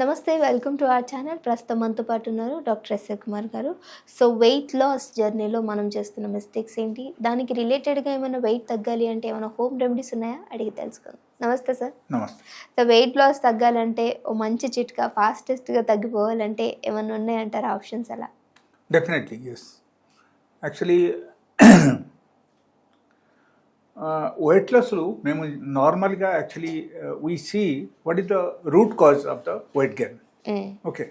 నమస్తే welcome to our channel. ప్రస్తుతం మనతో పాటు ఉన్నారు డాక్టర్ ఎస్ఏ కుమార్ గారు. సో వెయిట్ లాస్ జర్నీలో మనం చేస్తున్న మిస్టేక్స్ ఏంటి? దానికి రిలేటెడ్గా ఏమైనా వెయిట్ తగ్గాలి అంటే ఏమైనా హోమ్ రెమెడీస్ ఉన్నాయా? అడిగి తెలుసుకుందాం. నమస్తే సార్. నమస్తే. సో వెయిట్ లాస్ తగ్గాలంటే ఓ మంచి చిట్కా ఫాస్టెస్ట్గా తగ్గిపోవాలంటే ఏమైనా ఉన్నాయంటారా? ఆప్షన్స్ అలా. డెఫినెట్లీ ఎస్ యాక్చువల్లీ వెయిట్ లాస్లు మేము నార్మల్గా actually we see what is the root cause of the weight gain. Okay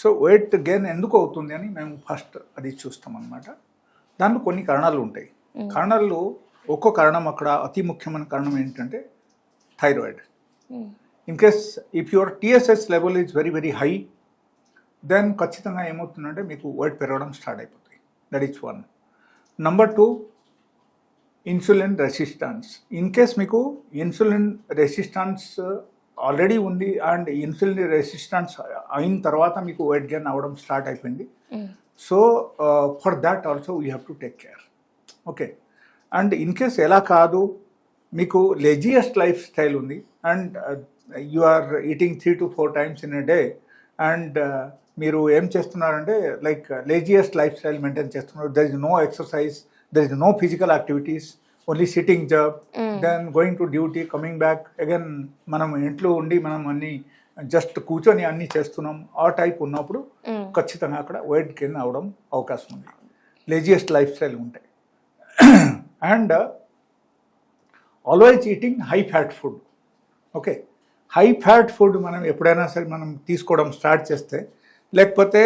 so weight gain ఎందుకు అవుతుంది అని మేము ఫస్ట్ అది చూస్తాం అనమాట దాంట్లో కొన్ని కారణాలు ఉంటాయి. కారణాలు ఒక్కో కారణం అక్కడ అతి ముఖ్యమైన కారణం ఏంటంటే thyroid. In case if your TSH level is very very high then ఖచ్చితంగా ఏమవుతుందంటే మీకు వెయిట్ పెరగడం స్టార్ట్ అయిపోతాయి. That is one number two insulin resistance in case మీకు ఇన్సులిన్ రెసిస్టెన్స్ ఆల్రెడీ ఉంది అండ్ ఇన్సులిన్ రెసిస్టెన్స్ అయిన తర్వాత మీకు వెయిట్ గెయిన్ అవ్వడం స్టార్ట్ అయిపోయింది. So for that also we have to take care okay and in case ఎలా కాదు మీకు లెజియస్ట్ లైఫ్ స్టైల్ ఉంది and you are eating three to four times in a day and మీరు ఏం చేస్తున్నారంటే like laziest life style maintain చేస్తున్నారు. There is no exercise there is no physical activities only sitting job then going to duty coming back again మనం ఇంట్లో ఉండి మనం అన్ని just కూర్చొని అన్ని చేస్తున్నాం. ఆ టైప్ ఉన్నప్పుడు మ్మ్. ఖచ్చితంగా అక్కడ వెయిట్ గెయిన్ అవడం అవకాశం ఉంది. లేజియస్ట్ లైఫ్ స్టైల్ ఉంటాయి and always eating high fat food okay high fat food మనం ఎప్పుడైనా సరే మనం తీసుకోవడం స్టార్ట్ చేస్తే లేకపోతే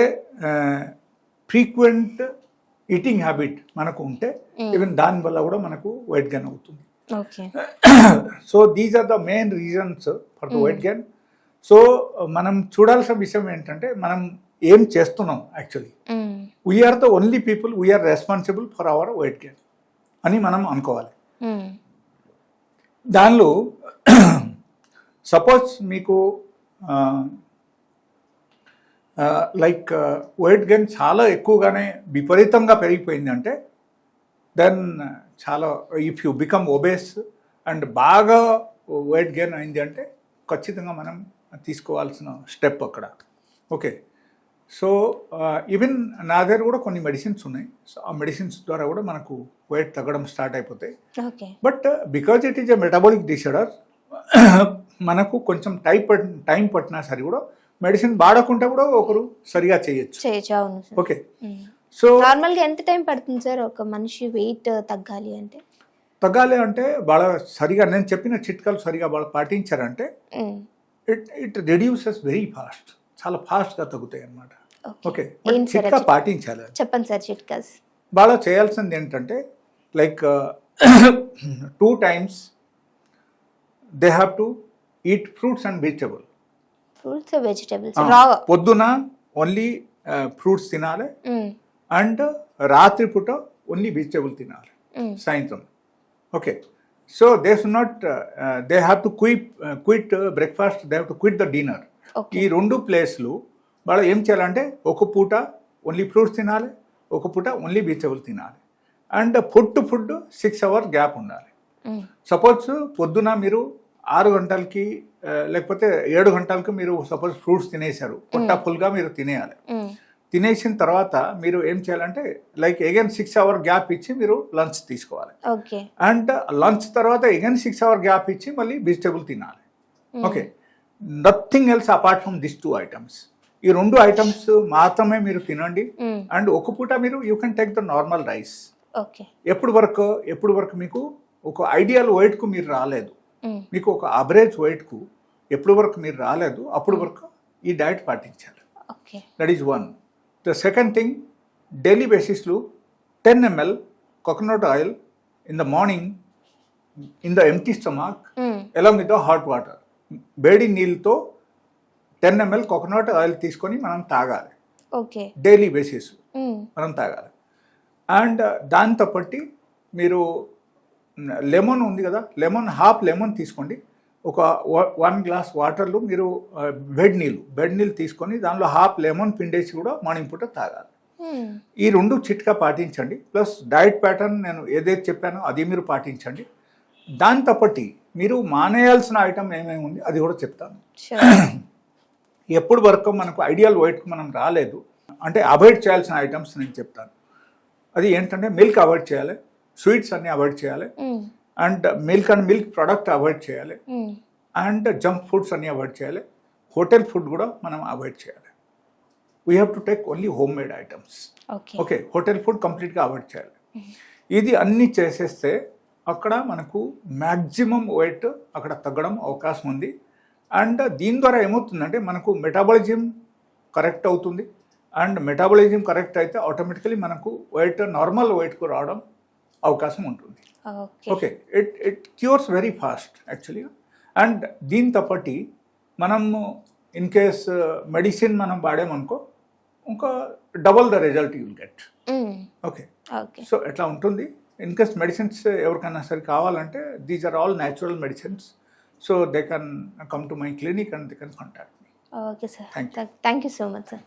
ఫ్రీక్వెంట్ ఈటింగ్ హ్యాబిట్ మనకు ఉంటే ఈవెన్ దానివల్ల కూడా మనకు వెయిట్ గెయిన్ అవుతుంది. So these are the main reasons for the weight gain so మనం చూడాల్సిన విషయం ఏంటంటే మనం ఏం చేస్తున్నాం actually. We are the only people we are responsible for our weight gain అని మనం అనుకోవాలి. మ్మ్. దానిలో సపోజ్ మీకు లైక్ వెయిట్ గెయిన్ చాలా ఎక్కువగానే విపరీతంగా పెరిగిపోయింది అంటే దెన్ చాలా if you become obese and బాగా వెయిట్ గెయిన్ అయింది అంటే ఖచ్చితంగా మనం తీసుకోవాల్సిన స్టెప్ అక్కడ. ఓకే సో ఈవెన్ నా దగ్గర కూడా కొన్ని మెడిసిన్స్ ఉన్నాయి. సో ఆ మెడిసిన్స్ ద్వారా కూడా మనకు వెయిట్ తగ్గడం స్టార్ట్ అయిపోతాయి. But because it is a metabolic disorder మనకు కొంచెం టైం పట్ టైం పట్టినా సరే కూడా మెడిసిన్ వాడకుండా కూడా ఒకరు సరిగా చేయొచ్చు. చేయొచ్చు. అవును సార్. ఓకే. సో నార్మల్గా ఎంత టైం పడుతుంది సార్ ఒక మనిషి వెయిట్ తగ్గాలి అంటే? తగ్గాలి అంటే వాళ్ళ సరిగా నేను చెప్పిన చిట్కాలు సరిగా వాళ్ళు పాటించారంటే. It it reduces very fast. చాలా ఫాస్ట్గా తగ్గుతాయి అన్నమాట. ఓకే. చిట్కా? పాటించాలి చెప్పండి సార్ చిట్కాస్. వాళ్ళ చేయాల్సింది ఏంటంటే like two times they have to eat fruits and vegetable. Fruits vegetables పొద్దున ఓన్లీ ఫ్రూట్స్ తినాలి. అండ్ రాత్రిపూట ఓన్లీ వెజిటబుల్ తినాలి. సాయంత్రం. Okay so they not they have to quit quit breakfast they have to quit the dinner ఈ రెండు ప్లేస్లు వాళ్ళు ఏం చేయాలంటే ఒక పూట ఓన్లీ ఫ్రూట్స్ తినాలి ఒక పూట ఓన్లీ వెజిటబుల్ తినాలి. And food to food six hour gap ఉండాలి. సపోజ్ పొద్దున మీరు ఆరు గంటలకి లేకపోతే ఏడు గంటలకు మీరు సపోజ్ ఫ్రూట్స్ తినేశారు. పొట్ట ఫుల్గా మీరు తినేయాలి. తినేసిన తర్వాత మీరు ఏం చేయాలంటే like again six hour gap ఇచ్చి మీరు లంచ్ తీసుకోవాలి. అండ్ లంచ్ తర్వాత ఎగైన్ సిక్స్ అవర్ గ్యాప్ ఇచ్చి మళ్ళీ వెజిటబుల్ తినాలి. Okay. Nothing else apart from this two items. ఈ రెండు ఐటమ్స్ మాత్రమే మీరు తినండి. అండ్ ఒక పూట మీరు you can take the normal rice. ఎప్పుడు వరకు ఎప్పుడు వరకు మీకు ఒక ఐడియల్ వెయిట్కు మీరు రాలేదు. మీకు ఒక అవరేజ్ వెయిట్కు ఎప్పుడు వరకు మీరు రాలేదు అప్పుడు వరకు ఈ డైట్ పాటించాలి. That is one the second thing daily బేసిస్లో ten ML coconut oil in the morning in the empty stomach along with the hot water వేడి నీళ్ళతో టెన్ ఎంఎల్ కోకోనట్ ఆయిల్ తీసుకొని మనం తాగాలి. డైలీ బేసిస్ మనం తాగాలి. అండ్ దాంతో పట్టి మీరు లెమన్ ఉంది కదా లెమన్ హాఫ్ లెమన్ తీసుకోండి. ఒక వన్ గ్లాస్ వాటర్లో మీరు బెడ్ నీళ్ళు బెడ్ నీళ్ళు తీసుకొని దానిలో హాఫ్ లెమన్ పిండేసి కూడా మార్నింగ్ పూట తాగాలి. ఈ రెండు చిట్కా పాటించండి. ప్లస్ డైట్ ప్యాటర్న్ నేను ఏదైతే చెప్పానో అది మీరు పాటించండి. దాంతో పట్టి మీరు మానేయాల్సిన ఐటమ్ ఏమేమి ఉంది అది కూడా చెప్తాను. ఎప్పుడు వరకు మనకు ఐడియల్ వెయిట్కి మనం రాలేదు. అంటే అవాయిడ్ చేయాల్సిన ఐటమ్స్ నేను చెప్తాను. అది ఏంటంటే మిల్క్ అవాయిడ్ చేయాలి. స్వీట్స్ అన్ని అవాయిడ్ చేయాలి. And milk and milk product avoid చేయాలి. అండ్ జంక్ ఫుడ్స్ అన్ని అవాయిడ్ చేయాలి. హోటల్ ఫుడ్ కూడా మనం అవాయిడ్ చేయాలి. We have to take only home made items okay hotel food కంప్లీట్గా అవాయిడ్ చేయాలి. ఇది అన్నీ చేసేస్తే అక్కడ మనకు మ్యాక్సిమం వెయిట్ అక్కడ తగ్గడం అవకాశం ఉంది. అండ్ దీని ద్వారా ఏమవుతుందంటే మనకు మెటాబాలిజం కరెక్ట్ అవుతుంది. అండ్ మెటాబాలిజం కరెక్ట్ అయితే ఆటోమేటికలీ మనకు వెయిట్ నార్మల్ వెయిట్కు రావడం అవకాశం ఉంటుంది. Okay. It it cures very fast యాక్చువల్గా అండ్ దీంతో పాటి మనం ఇన్ కేస్ మెడిసిన్ మనం వాడామనుకో ఇంకా double the result you'll get. Okay. So ఎట్లా ఉంటుంది? ఇన్ కేస్ మెడిసిన్స్ ఎవరికైనా సరే కావాలంటే these are all natural medicines so they can come to my clinic and they can contact me okay sir. Thank you so much sir.